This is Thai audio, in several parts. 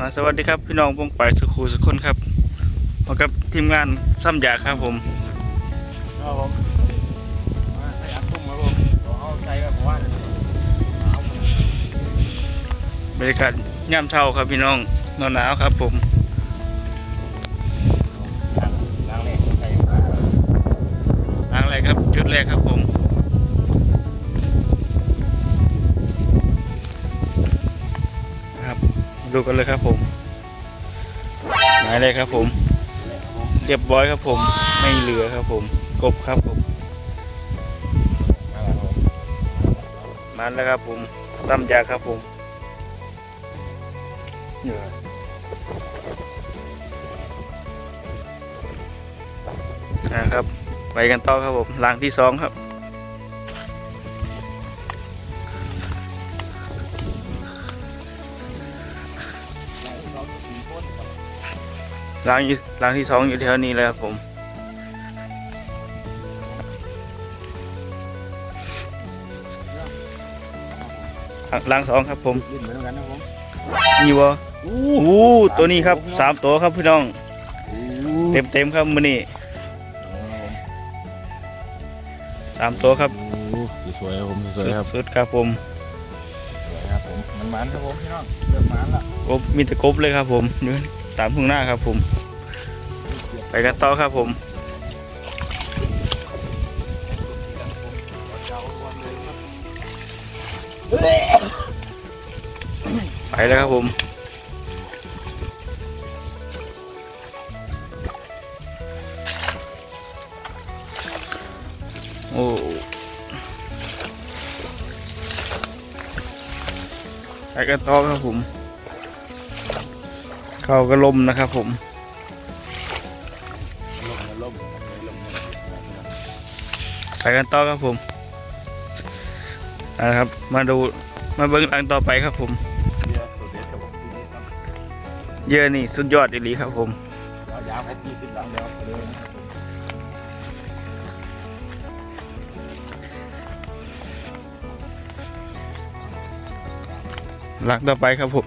อ่าสวัสดีครับพี่น้องพงไปสุขูสุขคนครับพบกับทีมงานซ้ำยาครับผมครับผมมาใส่อัดตุ้มครับผมขอเอาใจแบบว่าเอาบรรยากาศย่ำเช้าครับพี่น้องหนาวหนาวครับผม ดูกันเลยครับผมหมายเลยครับผม เรียบร้อยครับผม ไม่เหลือครับผม กบครับผม มาแล้วผมมาแล้วครับผม ซ้ำยาครับผมนะครับ ไปกันต่อครับผมหลังที่สองครับ หลังอยู่หลังที่สองอยู่แถวนี้เลยครับผมหลังสองครับผมลิ้นเหมือนกันนะผมนี่วะอู้อู้ตัวนี้ครับสามตัวครับพี่น้อง เต็มเต็มๆครับมือนี้สามตัวครับสวยครับผมสวยครับสุดๆครับผมสวยครับผมมันมันครับผมพี่น้องเริ่มมันละกบมีแต่กบเลยครับผมอยู่ตามทุ่งหน้าครับผม ไปกันต่อครับผมไปแล้วครับผมโอ้ไปกันต่อครับผม เข้ากระลมนะครับผม กันต่อครับผมเอาละครับ มาดูมาเบิ้งหลังต่อไปครับผมเยอะนี่สุดยอดอีหลีครับผมเอายาผมที่ติดหลังเดียวหลังต่อไปครับผม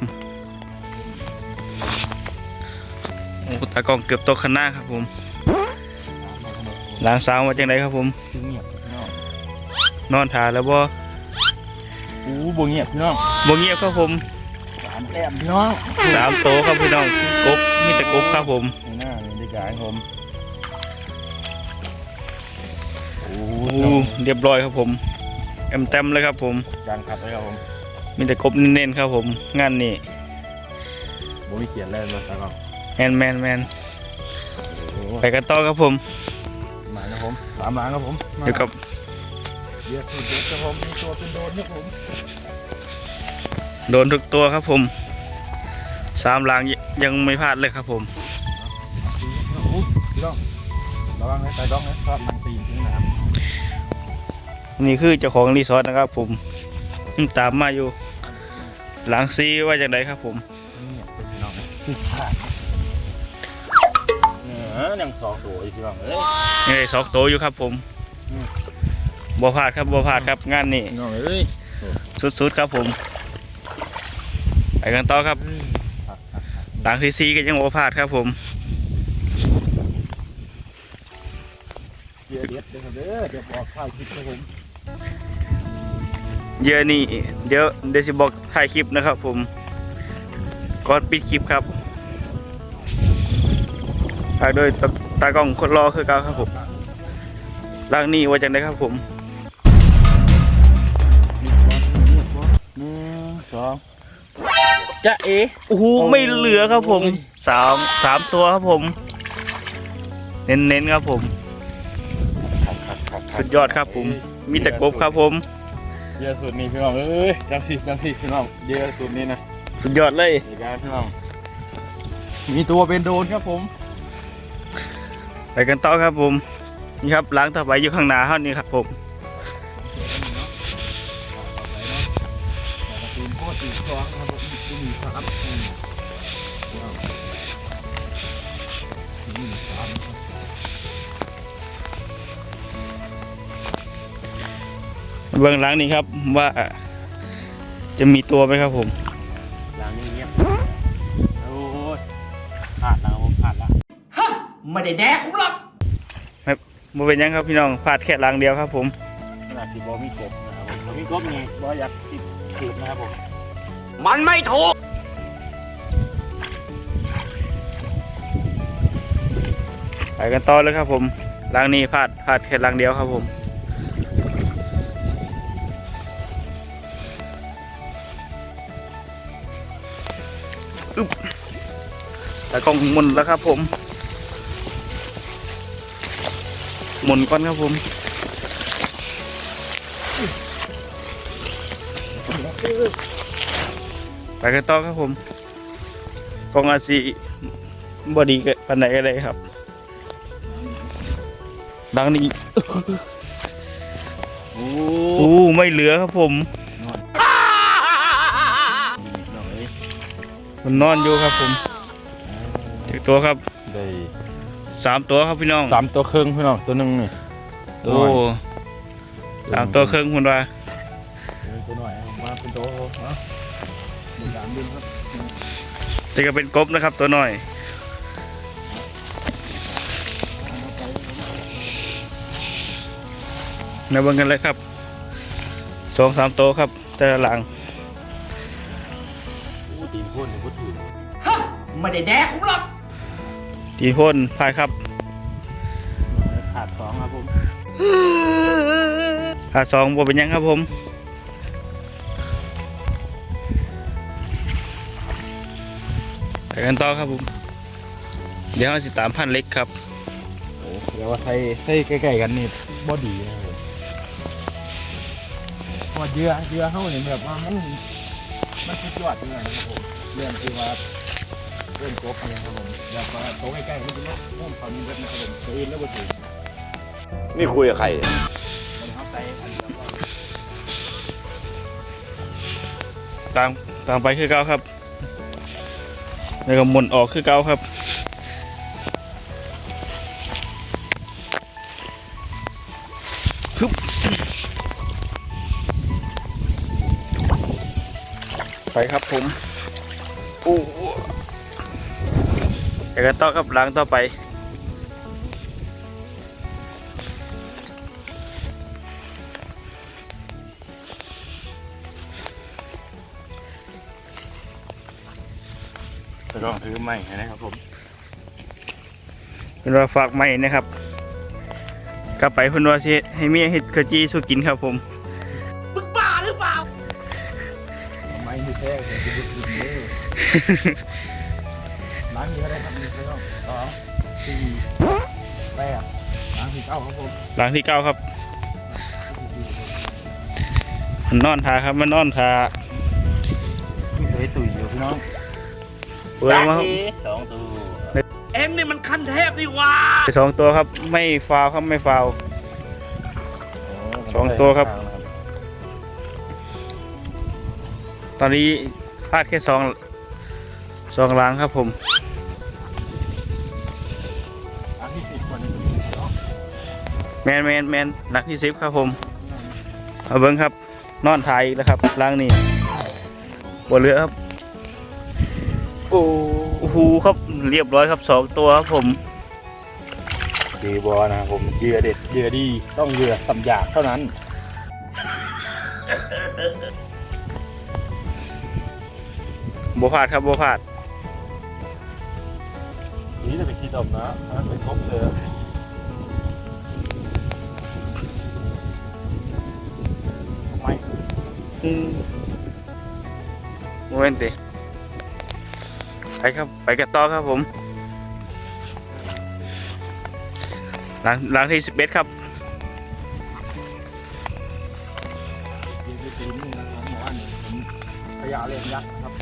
โอ้ตากล้องเกือบตกข้างหน้าครับผมหลังสาวมาจังไดครับผมเงียบ น้องนอนทาแล้วบ่อู้บ่เงียบพี่น้องบ่เงียบครับผมสามแต้มพี่น้องสามโตครับพี่น้องกบมีแต่กบครับผมข้างหน้านี่ดีกว่าครับผมโอ้โอ้เรียบร้อยครับผมเต็มเต็มๆเลยครับผมการขับเลยครับผมมีแต่กบเน้นๆครับผม งานนี้บ่มีเขียนเลยมาตลอดแมนแมนแมนไปกันต่อครับผมมาครับผมสามหลังครับผมเดี๋ยวกับ เยอะสุดเยอะครับผมมีตัวเป็นโดนครับผมโดนทุกตัวครับผมสามหลังยังไม่พลาดเลยครับผมอู้พี่น้องระวังนะใส่ดองนะชอบมันตีนถึงหนามนี่คือเจ้าของรีสอร์ทนะครับ ผมตามมาอยู่ หลังซีว่าจากไหนครับผมเนี่ยเป็นพี่น้องนะคือพลาดเออยังสองตัวอีกพี่น้องเอ้ยนี่ได้สองตัวอยู่ครับผม อืมบ่พลาดครับบ่พลาดครับงานนี้พี่น้องเอ้ยสุดๆครับผมไปกันต่อครับหลังซีซีก็ยังบ่พลาดครับผมเดี๋ยวเด็ดเดี๋ยวครับเด้อเดี๋ยวบอกข้าวคิดครับผมเยอะนี่เดี๋ยวเดี๋ยวสิบอกถ่ายคลิปนะครับผมก่อนปิดคลิปครับฝากโดยตาตากล้องคนรอคือเก่าครับผมหลังนี้ว่าจากไหนครับผม องจะเอโอ้โหไม่เหลือครับผมสามสามตัวครับผม เน้นๆครับผมครับครับครับสุดยอดครับผม มีแต่กบครับผม เยอะสุดนี่พี่น้องเอ้ยจังสิจังสิพี่น้องเยอะสุดนี่นะสุดยอดเลยอีกแล้วพี่น้องมีตัวเป็นโดนครับผม ไปกันต่อครับผมนี่ครับล้างต่อไปอยู่ข้างหน้าเท่านี้ครับผม อีกสองครับผมอีกหนึ่หนึ่งสามครับเบื้องหลังนี้ครับว่าจะมีตัวไหมครับผม หลังนี้เงียบโอ้ยขาดแล้วผมขาดแล้วฮะไม่ได้แดกผมหรอกไม่ไม่เป็นยังครับพี่น้องพลาดแค่หลังเดียวครับผมขนาดที่บอมีกบนะครับผมบอมีกบไงบออยากติดขืนนะครับผม มันไม่ถูก ไปกันต่อเลยครับผมลังนี้พลาดพลาดแค่ลังเดียวครับผมอึบแต่กล้องหมุนแล้วครับผมหมุนก่อนครับผม ไปกันต่อครับผมกล้องอาซีบอดีกันปันไหนก็ได้ครับ ดังนี้โอ้อู้ไม่เหลือครับผมหน่อยมันนอนอยู่ครับผมถึงตัวครับได้สามตัวครับพี่น้องสามตัวครึ่งพี่น้องตัวหนึ่งนี่โอ้สามตัวครึ่งคุณว่า นี่ก็เป็นกบนะครับตัวน้อย มาเบิ่งกันเลยครับสองสามตัวครับ แต่ละหลังโอ้ตีนพ่นเนี่ยก็ถือไม่ได้แดกผมหรอกทีพ่นพายครับขาดสองครับผมหาสองบวเป็นหยังครับผม กันต่อครับผม เดี๋ยวเราจะตามพันเล็กครับโอ้เดี๋ยวว่าใส่ใส่ใกล้ๆกันนี่บ่ดีนะครับผมพอเยื่อเยื่อเข้าเนี่ยแบบว่ามันมันสุดยอดเลยนะครับผมเรื่องที่ว่าเรื่องจบเนี่ยครับผมอยากมาโตใกล้ๆมันจะเริ่มความมีเรื่องนะครับผมตัวอื่นแล้วบ่ถึงนี่คุยกับใครมันเข้าใจอันนี้แล้วก็ตามตามไปคือเก้าครับ แล้วก็หมุนออกคือเก้าครับฮึบไปครับผมโอ้แล้วก็ต่อกับล้างต่อไป ลองถือใหม่นะครับผมเป็นว่าฝากใหม่นะครับกลับไปเพิ่นว่าสิให้เมียเฮ็ดกะจีสู้กินครับผมมึงบ้าหรือเปล่าไม้ที่แท้ผมจะดึกดึกเด้อล้างเยอะได้ครับนี่ไม่ต้องสองสี่แปดล้างที่เก้าครับผมหลังที่เก้าครับมันนอนทาครับมันนอนทาพี่เคยตุ๋ยอยู่พี่น้อง เปิดมาครับสองตัวเอ็งนี่มันคันเทพนี่หว่าสองตัวครับ ไม่ฟาวครับไม่ฟาวสองตัวครับ ตอนนี้พลาดแค่สองสองหลังครับผมล้างที่สิบคนแมนแมนแมนหลักที่สิบครับผมเอาเบิ้งครับ นอนทายอีกแล้วครับหล้างนี่บนเรือครับ โอ้โหครับเรียบร้อยครับสองตัวครับผมดีบอนะครับผมเหยื่อเด็ดเหยื่อดีต้องเหยื่อสำหยากเท่านั้นบัวพลาดครับบัวพลาดนี่จะไปคิดอมนะถ้าเป็นครบเลยไม่อืมโมเมนติ ไปครับ ไปกันต่อครับผม หลังหลังที่สิบเอ็ดครับยืนไปตีนี่นะครับหมู่บ้านนี่ผมขยะเรียนยักษ์ครับ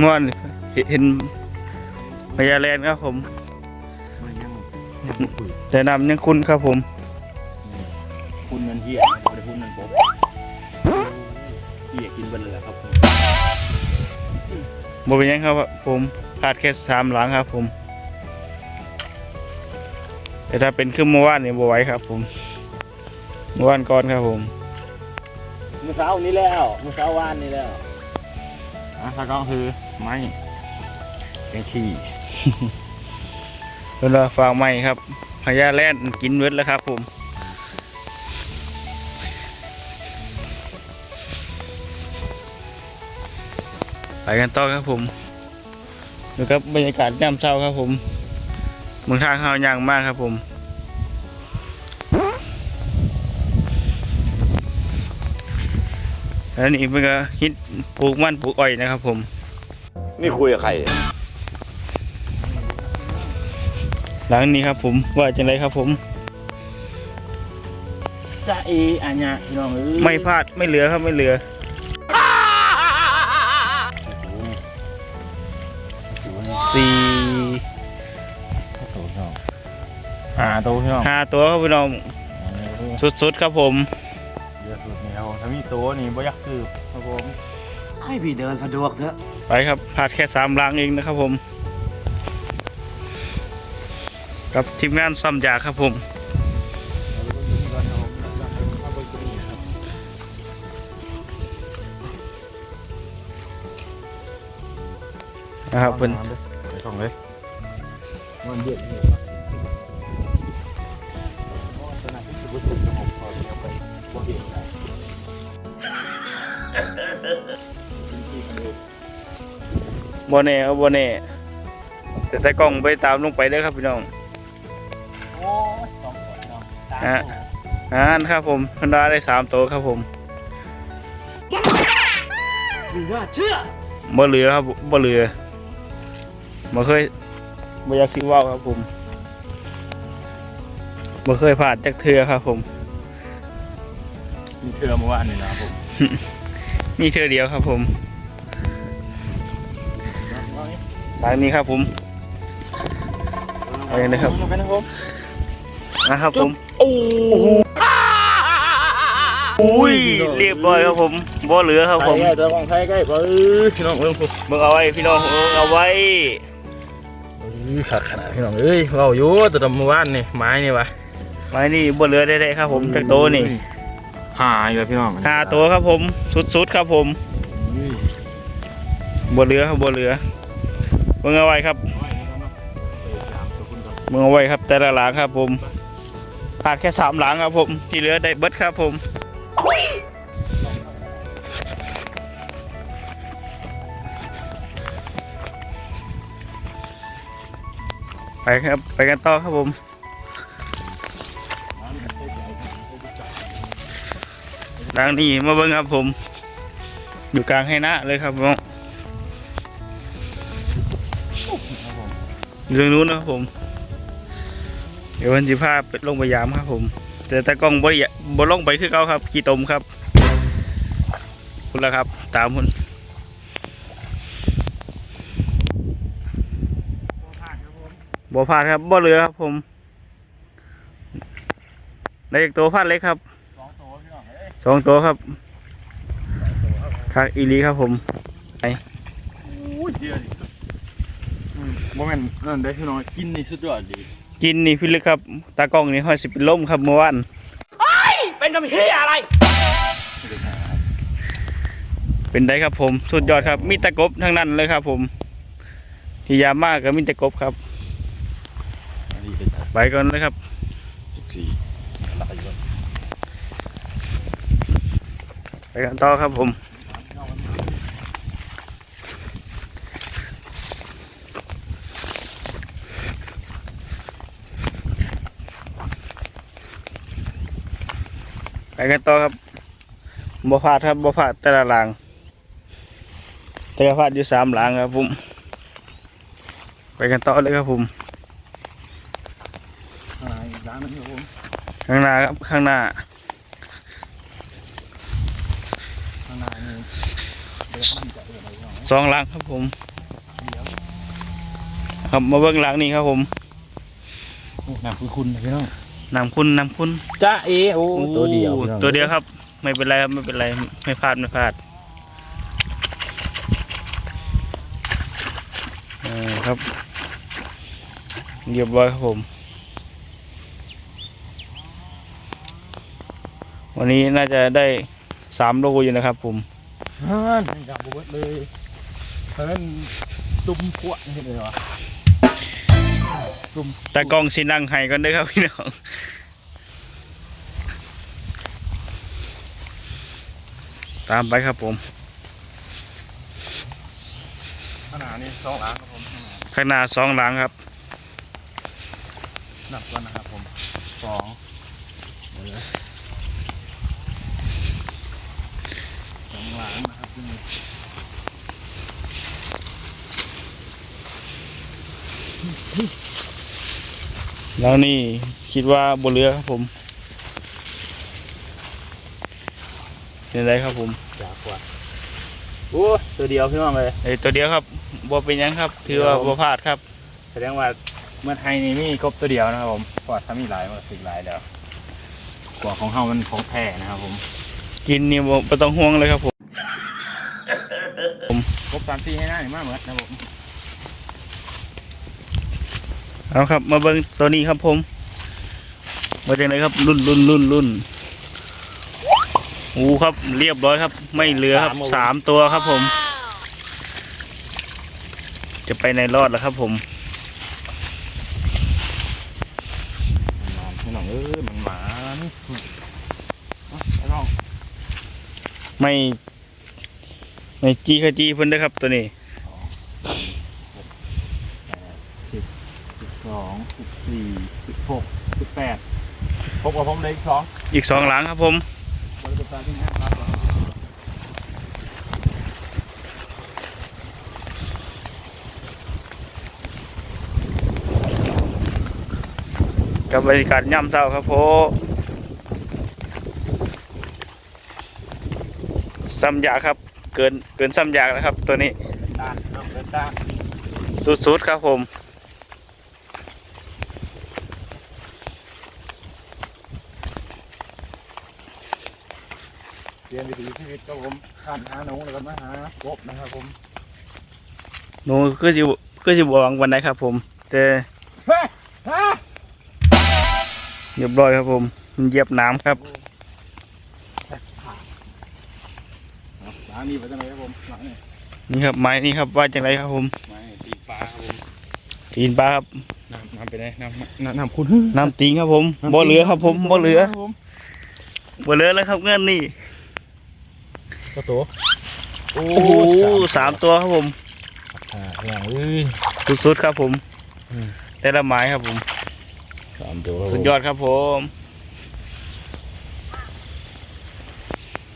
ม่วนเห็นเห็นพญาแลนครับผมมันยังยังปุ๋ยแต่นำยังคุณครับผม บ่เป็นหยังครับผมพลาดแค่สามหลังครับ ผม แต่ถ้าเป็นขึ้นเมื่อวานนี่บ่ไหวครับ ผมเมื่อวานก่อนครับผมเมื่อเช้านี้แล้วเมื่อเช้าวานนี้แล้วอะถ้าก็คือไม่เป็นขี้เป็นว่าฟางใหม่ครับพญาแล่นกินเวทแล้วครับ ผม กันต่อครับผมดูครับบรรยากาศยามเช้าครับผมเมืองทางเขาอย่างมากครับผมแล้วนี่เพิ่งก็ฮิตปลูกมันปลูกอ้อยนะครับผมนี่คุยกับใคร หลังนี้ครับผมว่าจังไรครับผมจ้าเออันเนี้ยพี่น้องเอ้ยไม่พลาดไม่เหลือครับไม่เหลือ สี่โตพี่น้องหาโตพี่น้องห้าตัวครับพี่น้องสุดๆครับผมเยอะสุดนี่ครับผมถ้ามีโตนี่บ่อยากคือครับผมให้พี่เดินสะดวกเถอะไปครับพลาดแค่สามลังเองนะครับผม กับทีมงานซ่อมยาครับผมนะครับเป็น เยอะเลยขนาดที่สุดสุดผมพอเดียวไปบ่เห็นนะโบเน่ครับโบเน่แต่แต่กล้องไปตามลงไปเด้อครับพี่น้องโอ้ยสองตัวพี่น้องตามฮะอ่านครับผมพันดาได้สามตัวครับผมมึงน่าเชื่อบ่เหลือครับบ่เหลือบ่เคย บ่อยากสิเว้าครับผมบ่เคยผ่านจักเทือครับผม มีเทือเมื่อวานนี่นะครับผมมีเทือเดียวครับผมทางนี้ครับผมเอาอย่างไรครับไปนะครับผมนะครับผมโอ้โหอุ้ยเรียบร้อยครับผมบ่เหลือครับผมไทยใกล้ตัวของไทยใกล้เออพี่น้องเรื่องผมมึงเอาไว้พี่น้องเออเอาไว้เออขาดขนาดพี่น้องเอ้ยเราอยู่แตัวเมื่อวานนี่ไม้นี่วะไม้นี่บ่เหลือได้ๆครับ ผมจักโตวนี่หายเลยพี่น้องห้าตัวครับผม สุดๆครับผมบ่เหลือครับบ่เหลือมึงเอาไว้ครับมึงเอาไว้ครับ แต่ละหลังครับผมขาดแค่สามหลังครับผม ที่เหลือได้เบิดครับผม ไปครับ ไปกันต่อครับผมหลังนี้มาเบิ้งครับผม อยู่กลางให้หน้าเลยครับผมอยู่ตรงนู้นนะครับผม เดี๋ยววันสิพาไปลงไปยามครับผม แต่ตากล้องบ่ได้บ่ลงไปคือเก่าครับ กี่ตมครับคุณละครับ ตามคุณ บ่พลาดครับบ่เหลือครับผมได้อีกตัวพลาดเล็กครับสองตัวครับคักอีหลีครับผมโมเมนต์นั่นได้พี่น้องกินนี่สุดยอดดีกินนี่พี่ลึกครับ ตากล้องนี่ห้อยสิเป็นล่มครับเมื่อวานเป็นคำเฮียอะไร เป็นได้ครับผม สุดยอดครับ มีแตะกบทั้งนั้นเลยครับผมที่ยามมากก็มีแตะกบครับอันนี้เป็น ไปก่อนเลยครับสิบสี่หลักอยู่ไปกันต่อครับผมไปกันต่อครับบ่พลาดครับบ่พลาดแต่ละหลังแต่ก็พลาดอยู่สามหลังครับผม ไปกันต่อเลยครับผมอ่าอีกร้านหนึงครับผมข้างหน้าครับข้างหน้าข้างหน้านี่เดี๋ยวมันจะเอื่อยอะไรพี่น้องสองหลังครับผมครับมาเบื้องหลังนี่ครับผมน้ำคือคุณนะพี่น้องนำคุณนำคุณจ้าเอโอ้ตัวเดียวโอ้พี่น้องตัวเดียวครับ ไม่เป็นไรครับไม่เป็นไรไม่พลาดไม่พลาดเออครับเรียบร้อยครับผม วันนี้น่าจะได้สามโลอยู่นะครับผมฮ่านั่นกับบุบเลยเพิ่นตุ้มพวกนี่เลยวะซุ่มตากล้องสินั่งให้กันเด้อครับพี่น้องตามไปครับผมขนาดนี้สองหลังครับผมข้างหน้าข้างหน้าสองหลังครับนับก่อนนะครับผมสองเดี๋ยวนะสองหลังนะครับที่นี่ แล้วนี่คิดว่าบนเรือครับผมเป็นไรครับผมจากกว่าโอ้ตัวเดียวพี่น้องเลยไอยตัวเดียวครับบ่เป็นหยังครับ ถือว่าบ่พลาดครับ แสดงว่าเมื่อไทยนี่มีกบตัวเดียวนะครับผมเพราะว่าถ้ามีหลายมันก็สิหลายแล้วกว่าของเฮามันของแท้นะครับผม กินนี่บ่บ่ต้องห่วงเลยครับผมกบสามสี่ให้หน้าหนึ่งมากเหมือนนะครับผม เอาครับ มาเบิ่งตัวนี้ครับผมมาจากไหนครับรุ่นรุ่นรุ่นรุ่นโอ้ครับเรียบร้อยครับ ไม่เหลือครับสามตัวครับผม จะไปในรอดแล้วครับผมมันพี่น้องเอ้ยมันหมานี่เอาไปลองไม่ไม่จี้ขจีเพิ่นเด้อครับตัวนี้ สิบสองสิบสี่สิบหกสิบแปด พบกับผมเลยอีกสองอีกสองหลังครับผมบริษัทที่ห้าครับกับบรรยากาศย่ำเช้าครับผมซ้ำยากครับ เกินเกินซ้ำยากแล้วครับ ตัวนี้ด้านเอาเดินด้านสุดๆครับผม เปลี่ยนวิถีชีวิตครับผมข้ามหาหนูแล้วก็มาหากบนะครับผมหนูคือสิคือสิบหวังวันไหนครับ ผม แต่เฮ้ยฮะเรียบร้อยครับผมมันเหยียบน้ำครับร้านนี้ไปจังไหนครับผมร้านนี้นี่ครับไม้นี่ครับว่าจังไรครับผมไม้ตีปลาครับผมตีนปลาครับน้ำน้ำไปไหนน้ำน้ำน้ำคุณน้ำติงครับผมบ่เหลือครับผมบ่เหลือครับผมบ่เหลือแล้วครับเงินนี่ กระโตโอ้โอ้โหสามตัวครับผมอ่าอย่างเอ้ยสุดๆครับผมอืมแต่ละไม้ครับผมสามตัวสุดยอดครับผม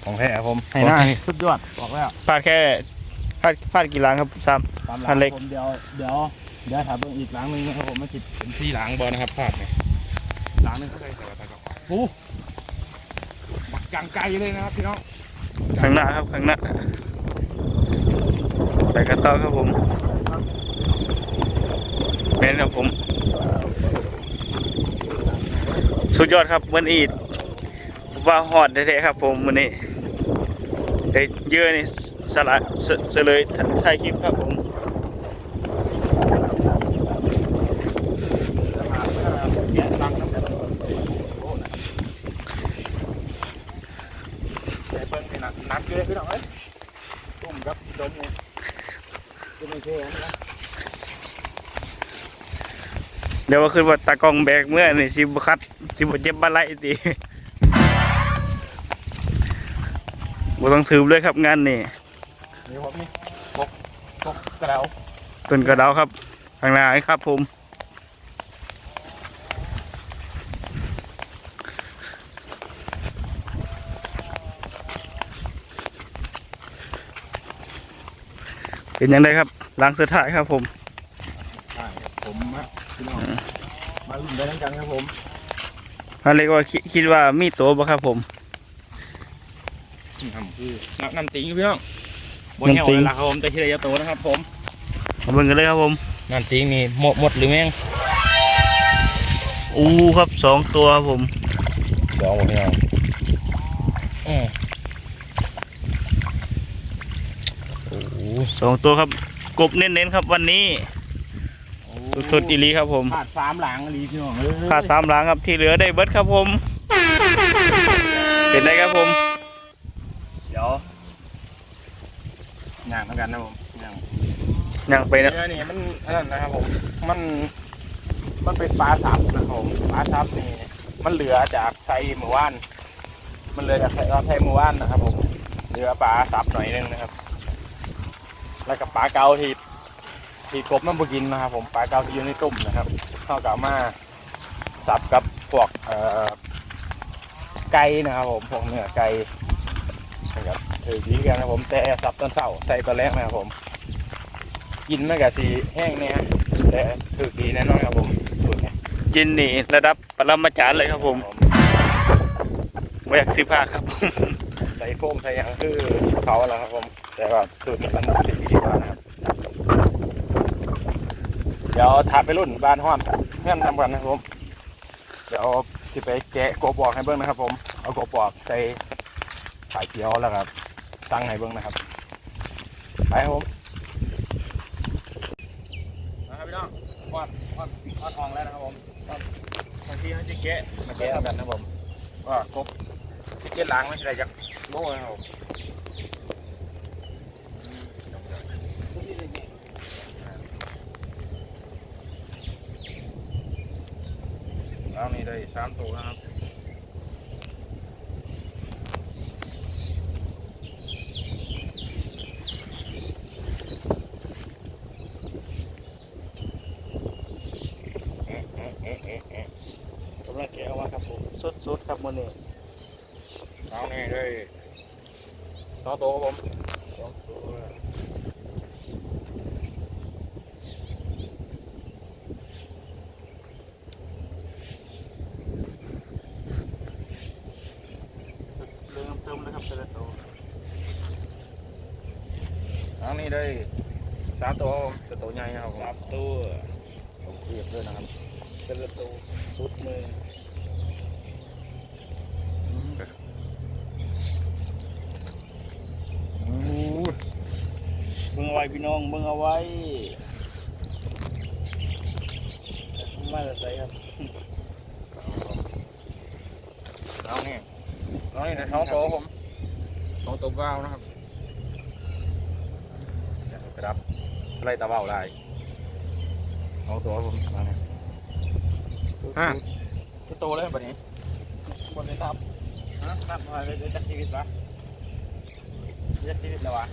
ของแท้ครับผมให้หน้านี่สุดยอดบอกแล้วพลาดแค่พลาดพลาดกี่หลังครับสามตามหลัอันเล็กผมเดี๋ยวเดี๋ยวเดี๋ยวถามเบิ่งอีกหลังหนึงนะครับผมมันคิดเป็นที่หลังบอลนะครับพลาดเนี่ยหลังหนึงก็ได้แต่ว่าตะกับโอ้บักกลางไกลเลยนะครับพี่น้อง ข้างหน้าครับข้างหน้าไปกันต่อครับผมแม่นครับผม สุดยอดครับมันอีดว่าหอดแท้ๆครับ ผมวันนี้ได้เยอะนี่สละเสเสเลยถ่ายคลิปครับผม แกะตังค์ครับโอ้นะแต่เพิ่งเป็นหนักหนักเกินพี่น้องเอ้ยตุ่มครับดมเนี่ยจะไม่ เท่นะเดี๋ยวว่าขึ้นว่าตากล้องแบกเมื่อนี่สิบคัดสิบเจ็บบันไลตีบ่ต้องสืบเลยครับงานนี่นี่ผมนี่ตกตกกระเดาต้นกระเดาครับข้างหน้านี่ครับผม เป็นยังไงครับหลังสุดท้ายครับผมใช่ครับผมมาพี่น้องมาลุ้นไปด้วยกันครับผมอันเล็กว่าคิดคิดว่ามีตัวบ่ครับผมน้ำคือน้ำน้ำติงพี่น้องบนน้ำเหี่ยวติ๋งเลยล่ะครับผมแต่ที่ระยะโตนะครับ ผมมาเบิ่งกันเลยครับผมน้ำติงนี่หมดหมดหรือแม่งอู้ครับสองตัวครับผมสองพี่น้องอืมโอ้โห สองตัวครับ กบเน้นๆครับวันนี้ สุดๆอีหลีครับผมขาดสามหลังอีหลีพี่น้องเอ้ยขาดสามหลังครับที่เหลือได้เบิดครับผม เป็นไรครับผม เดี๋ยวย่างเหมือนกันนะผมย่างยังไปนะเนื้อนี่มันอันนั้นนะครับผมมัน มันเป็นปลาซับนะครับผมปลาซับนี่มันเหลือจากไซเมื่อวาน มันเหลือจากไซเราไซเมื่อวานนะครับผมเหลือปลาซับหน่อยนึงนะครับ แล้วก็ปลาเกาที่ที่กบมันบ่กินนะครับผมปลาเกาที่อยู่ในตุ่มนะครับเข้ากับมาสับกับพวกเอ่อไก่นะครับผมพวกเนื้อไก่นะครับถือดีกันนะครับผมแต่สับตอนเช้าใส่ตอนแรกนะครับผม กินมันก็สีแห้งเนี่ยแต่ถือดีแน่นอนครับผมสูตรเนี่ยกินนี่ระดับปรมาจารย์เลยครับผมแวกสิบห้าครับใส่โฟมใส่หยังคือเขาแล้วครับผม แต่ว่าสูตรนี้มันถือดีกว่านะครับ เดี๋ยวถามไปรุ่นบ้านห้อนเงื่อนทำกันนะครับผม เดี๋ยวที่ไปแกะโกบอกให้เบิ้งนะครับ ผม เอาโกบอกใส่สายเขียวแล้วครับ ตั้งให้เบิ้งนะครับ ไปครับผมนะครับพี่น้องวาดวาดวาดทองแล้วนะครับผมบางทีเขาจะแกะมาแกะกันนะครับผมว่ากบที่เกะล้างไม่ใช่ไรจากโม่นะครับผม แล้วนี่ได้สามตัวนะครับกำลังแกะออกมาครับผมสดๆครับมื้อนี้เอานี่ได้สองตัวครับผม สองตัวเริ่มเติมเลยครับแต่ละตัว เอานี่ได้สามตัวครับผมเป็นตัวใหญ่นะครับผม สามตัว ผมเรียบด้วยนะครับ แต่ละตัวสุดมือเบิ่งเอาไว้พี่ น้องเบิ่งเอาไว้มาแต่ใส่ครับเอานี่เอานี่ได้สองตัวครับผมสองตัวเก้านะครับเดี๋ยวไปรับไล่ตะเบาได้สองตัวครับผมเอานี่ห้าจะโตแล้วแบบนี้บนเลยครับฮะครับมาเลยจะจักชีวิตปะจะจักชีวิตแล้ววะ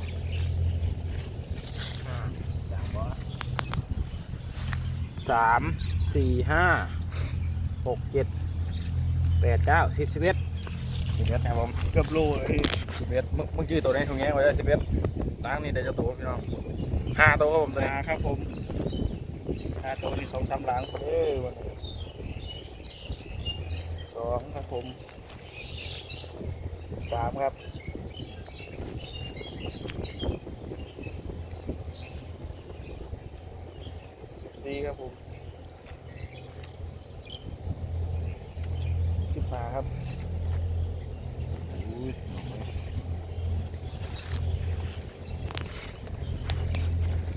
สามสี่ห้าหกเจ็ดแปดเก้าสิบสิบเอ็ดสิบเอ็ดครับผมเกือบโลเลยสิบเอ็ดเมื่อเมื่อกี้ตัวนี้ตรงนี้ไว้ได้สิบเอ็ดล้างนี่ได้จะตัวพี่น้องห้าตัวครับผมตัวนี้นะครับผมห้าตัวนี้สองสามหลังเอ้ยวันนี้สองครับผมสามครับ ครับผมสิบห้าครับ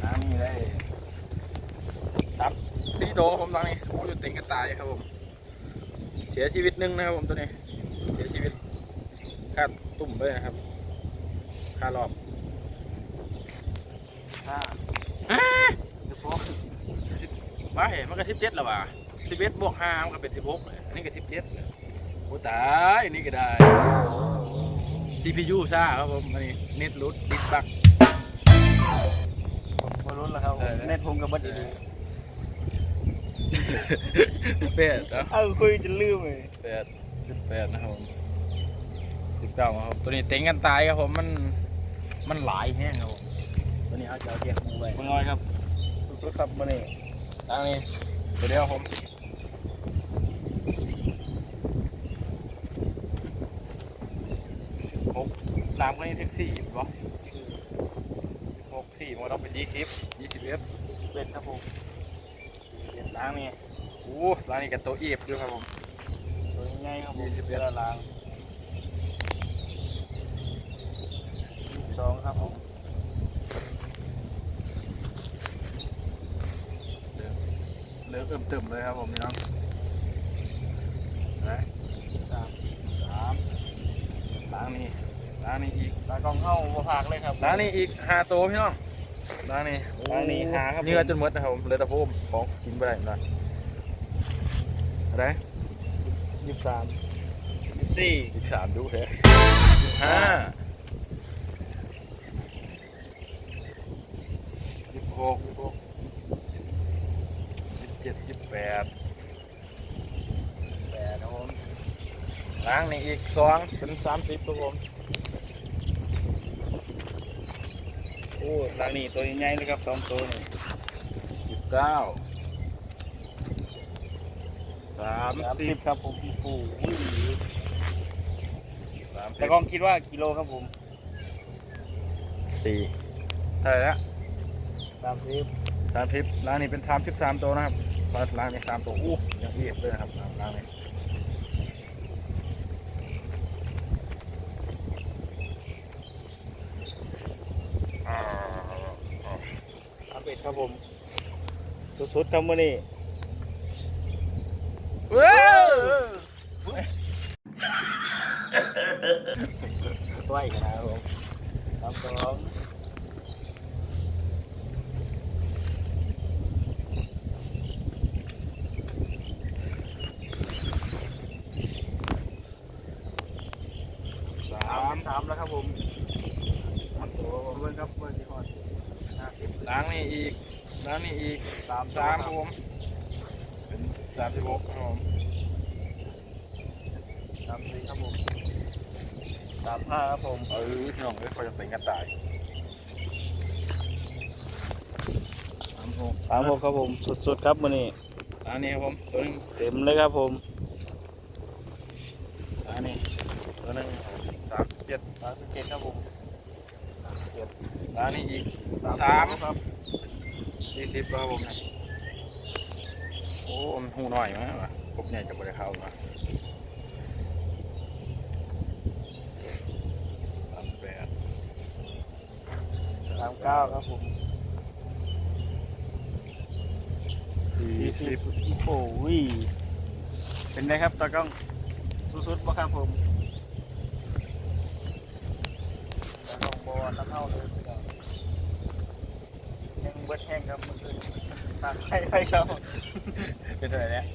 ล้างนี่ได้ครับสี่ตัวครับผมล้างนี่โอ้ยเต็งกระตายครับผม เสียชีวิตหนึ่งนะครับผมตัวนี้ เสียชีวิตค่าตุ่มด้วยนะครับค่ารอบ ห้า สิบหกว้าเห็น มันก็สิบเจ็ดแล้วว่ะสิบเอ็ดบวกห้ามันก็เป็นสิบหกเลยอันนี้ก็สิบเจ็ดโอ้ตายอันนี้ก็ได้ CPU ซ่าครับผมอันนี้เน็ตรูดดิสบักพอรุ่นแล้วครับเออเน็ตผมกับบัดดีสิบแปดนะเอ้าคุยจะลืมเลยแปดสิบแปดนะครับผมสิบเก้าครับตัวนี้เต็งกันตายครับผมมันมันหลายแห้งครับผมตัวนี้เอาจะเอาเทียบมูไว้มึงน้อยครับสุดๆครับมาเนี่ ตั้งนี้ตัวเดียวผมสิบหกตามกันนี่แท็กซี่ป่ะหกสี่มันต้องเป็นยี่สิบยี่สิบเอ็ดเป็นครับผมเปลี่ยนล้างนี่โอ้ล้างนี่กับตัวเอียบด้วยครับผมตัวง่ายครับผมยี่สิบเอ็ดละลางสองครับผม เลือกเอิ่มเติมเลยครับผมพี่น้องนะสามสามล้างนี่ล้างนี่อีกตากล้องเข้าบ่พากเลยครับล้างนี่อีกห้าตัวพี่น้องล้างนี่ล้างนี่ห้าครับผมเนื้อจนหมดนะครับผมเหลือแต่โฟมของกินไปได้นะอะไรยี่สิบสามสี่ยี่สามดูเถอะห้ายี่หกยี่ เจ็ดยี่แปดแปดครับผมล้างนี่อีกสองเป็นสามสิบครับผมโอ้หลังนี้ตัวใหญ่ๆเลยครับสองตัวนี่สิบเก้าสามสามสิสิบบครับผมโอ้โหสามสิแต่บกล้องคิดว่ากิโลครับผมสี่เท่าไหร่ละสามสิบสามสิบร้านนี้เป็นสามสิบสามตัวนะครับ ร้านนี้สามตัวอู้ยังเอียบเลยนะครับร้านนี้สามเอ็ดครับผม สุดๆครับมื่อนี้ว้าวตัวอีกนะครับผมสามสอง สา สาม มสามแล้วครับผมมันตัวผมเบิ้งครับเบิ้งที่ฮอดห้าสิบ ล้างนี่อีกล้างนี่อีก สาม สามครับผมเป็นสามสิบหกครับผม สามสี่ครับผมสามห้าครับผม เออพี่น้องเอ้ยเขาจะเป็นกันตายสามหกสามหกครับผมสุดๆครับมื่อนี้ร้านนี้ครับผมตัวหนึงเต็มเลยครับผมร้านนี้ตัวหนึงสามสิบเจ็ดสามสิบเจ็ดครับผมสามสิบเจ็ดร้านนี้อีกสามครับสี่สิบครับผมเนี่ยโอ้มันหูหน่อยมั้ยวะกบใหญ่จะบริเข้ามาสามแปดสามเก้าครับผม สี่สิบโอ้ยเป็นไงครับตากล้องสุดๆป่ะครับผมตากล้องบอลน้ำเข้าเลยพี่น้องแห้งเบิดแห้งครับมันคือตากไข่ไปครับเป็นเท่าไหร่เนี่ย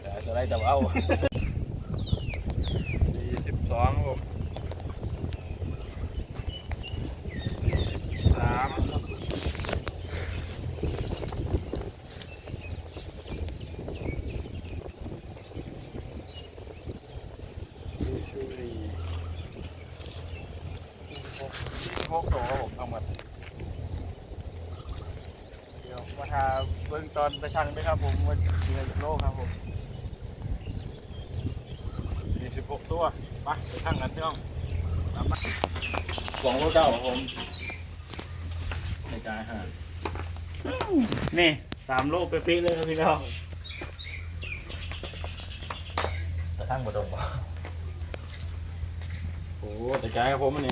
เดี๋ยวจะได้จับเอาสี่สิบสองครับผมสามสี่สี่สิบหกตัวครับผมเอาหมด เดี๋ยวมาทาเบื้ องตอนไปชั่งด้วยครับผมว่าเดือนโลกครับผมสี่สิบหกตัวไปไปทั้งกันพี่น้องตามมาสองโลเก้าครับผมในกายห่านี่สามโลเป๊ะๆเลยครับพี่น้องแต่ทั้งบดมบ่โอ้แต่กายครับผมอันนี้